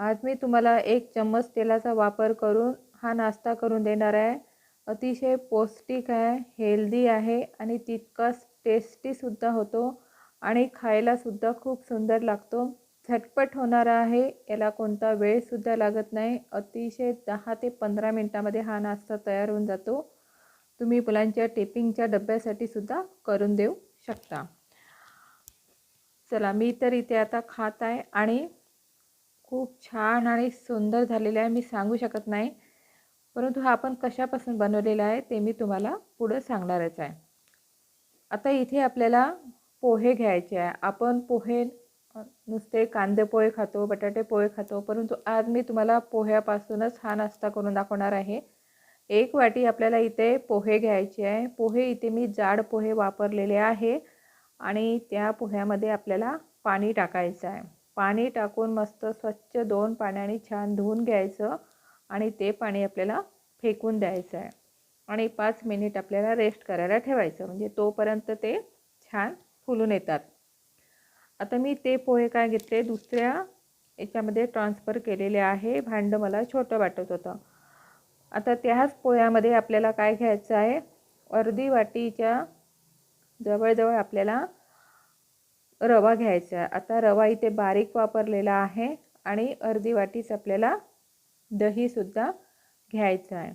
आज मी तुम्हाला एक चम्मच तेलाचा वापर करून हा नाश्ता करून देणार आहे. अतिशय पौष्टिक आहे हेल्दी आहे आणि तितकाच टेस्टीसुद्धा होतो आणि खायलासुद्धा खूप सुंदर लागतो. झटपट होणारा आहे याला कोणता वेळसुद्धा लागत नाही. अतिशय दहा ते पंधरा मिनटामध्ये हा नाश्ता तयार होऊन जातो. तुम्ही मुलांच्या टिपिंगच्या डब्यासाठी सुद्धा करून देऊ शकता. चला मी तर इथे आता खात आहे आणि खूप छान आणि सुंदर झालेलं आहे. मी सांगू शकत नाही. परंतु हा आपण कशापासून बनवलेला आहे ते मी तुम्हाला पुढं सांगणारच आहे. आता इथे आपल्याला पोहे घ्यायचे आहे. आपण पोहे नुसते कांदे पोहे खातो बटाटे पोहे खातो परंतु आज मी तुम्हाला पोह्यापासूनच हा नाश्ता करून दाखवणार आहे. एक वाटी आपल्याला इथे पोहे घ्यायचे आहे. पोहे इथे मी जाड पोहे वापरलेले आहे आणि त्या पोह्यामध्ये आपल्याला पाणी टाकायचं आहे. पाणी टाकून मस्त स्वच्छ दोन पाण्याने छान धुवून घ्यायचं आणि ते पाणी आपल्याला फेकून द्यायचं आहे. आणि पाच मिनिट आपल्याला रेस्ट करायला ठेवायचं म्हणजे तोपर्यंत ते छान फुलून येतात. आता मी ते पोहे काय घेतले दुसऱ्या याच्यामध्ये ट्रान्सफर केलेले आहे. भांडं मला छोटं वाटत होतं. आता त्याच पोह्यामध्ये आपल्याला काय घ्यायचं आहे? अर्धी वाटीच्या जवळजवळ आपल्याला रवा घ्यायचा आहे. आता रवा इथे बारीक वापरलेला आहे आणि अर्धी वाटीच आपल्याला दहीसुद्धा घ्यायचं आहे.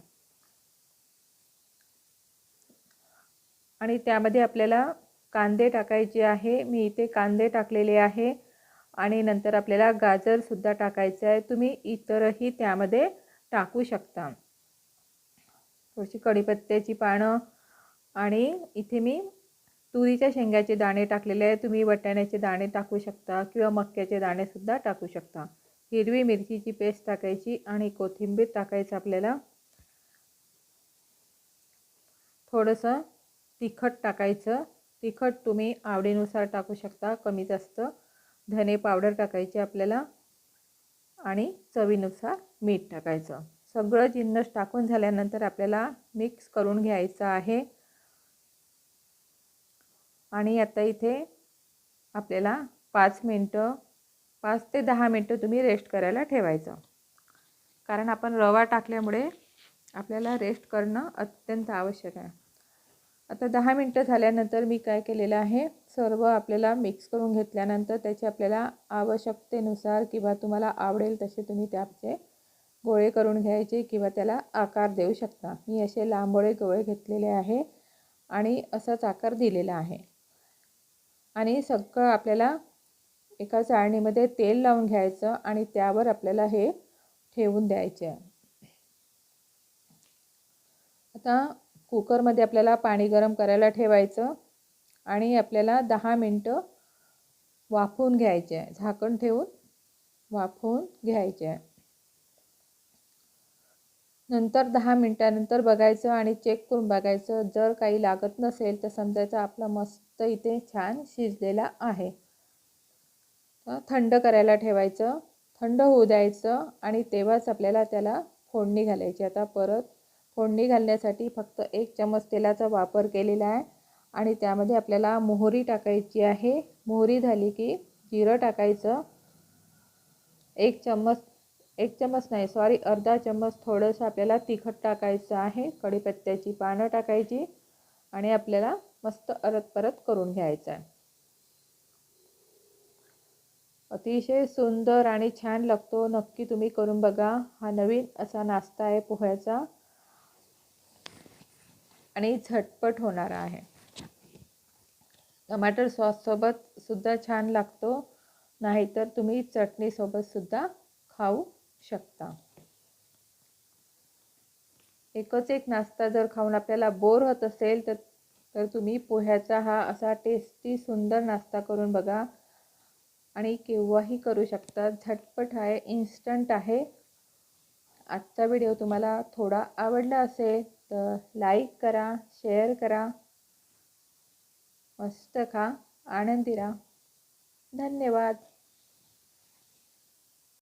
आणि त्यामध्ये आपल्याला कांदे टाकायचे आहे. मी इथे कांदे टाकलेले आहे आणि नंतर आपल्याला गाजरसुद्धा टाकायचं आहे. तुम्ही इतरही त्यामध्ये टाकू शकता. थोडीशी कढीपत्त्याची पानं आणि इथे मी तुरीच्या शेंगाचे दाणे टाकलेले आहे तुम्ही वटाण्याचे दाणे टाकू शकता किंवा मक्याचे दाणेसुद्धा टाकू शकता. हिरवी मिरचीची पेस्ट टाकायची आणि कोथिंबीर टाकायचं आपल्याला. थोडंसं तिखट टाकायचं. तिखट तुम्ही आवडीनुसार टाकू शकता कमी जास्त. धने पावडर टाकायची आपल्याला. आणि चवीनुसार मीठ टाकायचं. सगळं जिन्नस टाकून झाल्यानंतर आपल्याला मिक्स करून घ्यायचं आहे. आणि आता इथे आपल्याला पाच मिनटं पाच ते दहा मिनटं तुम्ही रेस्ट करायला ठेवायचं. कारण आपण रवा टाकल्यामुळे आपल्याला रेस्ट करणं अत्यंत आवश्यक आहे. आता दहा मिनटं झाल्यानंतर मी काय केलेलं आहे सर्व आपल्याला मिक्स करून घेतल्यानंतर त्याचे आपल्याला आवश्यकतेनुसार किंवा तुम्हाला आवडेल तसे तुम्ही त्याचे गोळे करून घ्यायचे किंवा त्याला आकार देऊ शकता. मी असे लांबोळे गोळे घेतलेले आहे आणि असाच आकार दिलेला आहे. आणि सगळं आपल्याला एका चाळणीमध्ये तेल लावून घ्यायचं आणि त्यावर आपल्याला हे ठेवून द्यायचे. आहे आता कुकरमध्ये आपल्याला पाणी गरम करायला ठेवायचं आणि आपल्याला दहा मिनटं वाफवून घ्यायचे. आहे झाकण ठेवून वाफवून घ्यायचे. आहे नंतर दहा मिनटानंतर बघायचं आणि चेक करून बघायचं. जर काही लागत नसेल तर समजायचं आपला मस्त इथे छान शिजलेला आहे. थंड करायला ठेवायचं. थंड होऊ द्यायचं आणि तेव्हाच आपल्याला त्याला फोडणी घालायची. आता परत फोडणी घालण्यासाठी फक्त एक चमच तेलाचा वापर केलेला आहे आणि त्यामध्ये आपल्याला मोहरी टाकायची आहे. मोहरी झाली की जिरं टाकायचं. एक चम्मच एक चम्मच नाही सॉरी अर्धा चम्मच थोडंसं आपल्याला तिखट टाकायचं आहे कढीपत्त्याची पानं टाकायची आणि आपल्याला मस्त अरत परत करून घ्यायचं आहे. अतिशय सुंदर आणि छान लागतो नक्की तुम्ही करून बघा. हा नवीन असा नाश्ता आहे पोह्याचा. आणि झटपट होणारा आहे. टमाटर सॉससोबत सुद्धा छान लागतो. नाहीतर तुम्ही चटणीसोबतसुद्धा खाऊ शकता. एकच एक नाश्ता जर खाऊन आपल्याला बोर होत असेल तर तर तुम्ही पोह्याचा हा असा टेस्टी सुंदर नाश्ता करून बघा. आणि केव्हाही करू शकता. झटपट आहे इन्स्टंट आहे. आजचा व्हिडिओ तुम्हाला थोडा आवडला असेल तर लाईक करा शेअर करा. मस्त खा. आनंदी राहा. धन्यवाद.